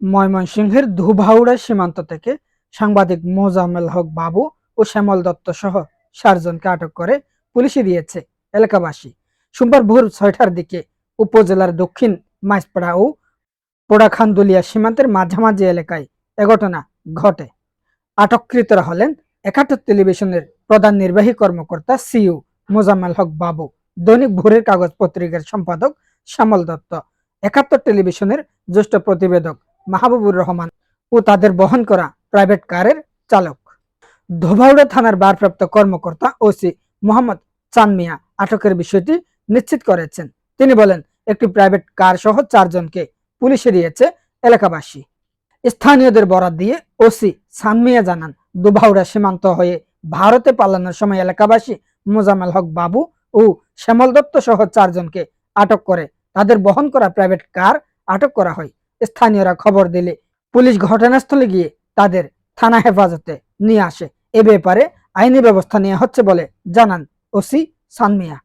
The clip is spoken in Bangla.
ময়মনসিংহের ধুবাউড়া সীমান্ত থেকে সাংবাদিক মোজামেল হক বাবু ও শ্যামল দত্ত সহ চারজনকে আটক করে পুলিশে দিয়েছে এলাকাবাসী। সোমবার ভোর ছয়টার দিকে উপজেলার দক্ষিণ মাইজপাড়া ও পোড়াখান্দুলিয়া সীমান্তের মাঝামাঝি এলাকায় এ ঘটনা ঘটে। আটককৃতরা হলেন একাত্তর টেলিভিশনের প্রধান নির্বাহী কর্মকর্তা সিইউ মোজাম্মেল হক বাবু, দৈনিক ভোরের কাগজ পত্রিকার সম্পাদক শ্যামল দত্ত, একাত্তর টেলিভিশনের জ্যেষ্ঠ প্রতিবেদক মাহবুবুর রহমান ও তাদের বহন করা প্রাইভেট কারের চালক। ধোবাউড়া থানার ভারপ্রাপ্ত কর্মকর্তা ওসি মোহাম্মদ চান মিয়া আটকের বিষয়টি নিশ্চিত করেছেন। তিনি বলেন, একটি প্রাইভেট কার সহ চারজনকে পুলিশে দিয়েছে এলাকাবাসী। স্থানীয়দের বরাত দিয়ে ওসি সানমিয়া জানান দুবাউড়া সীমান্ত হয়ে ভারতে পালানোর সময় এলাকাবাসী মোজাম্মেল হক বাবু ও শ্যামল দত্ত সহ চারজনকে আটক করে তাদের বহন করা প্রাইভেট কার আটক করা হয়। স্থানীয়রা খবর দিলে পুলিশ ঘটনাস্থলে গিয়ে তাদের থানা হেফাজতে নিয়ে আসে। এ ব্যাপারে আইনি ব্যবস্থা নেওয়া হচ্ছে বলে জানান ওসি সানমিয়া।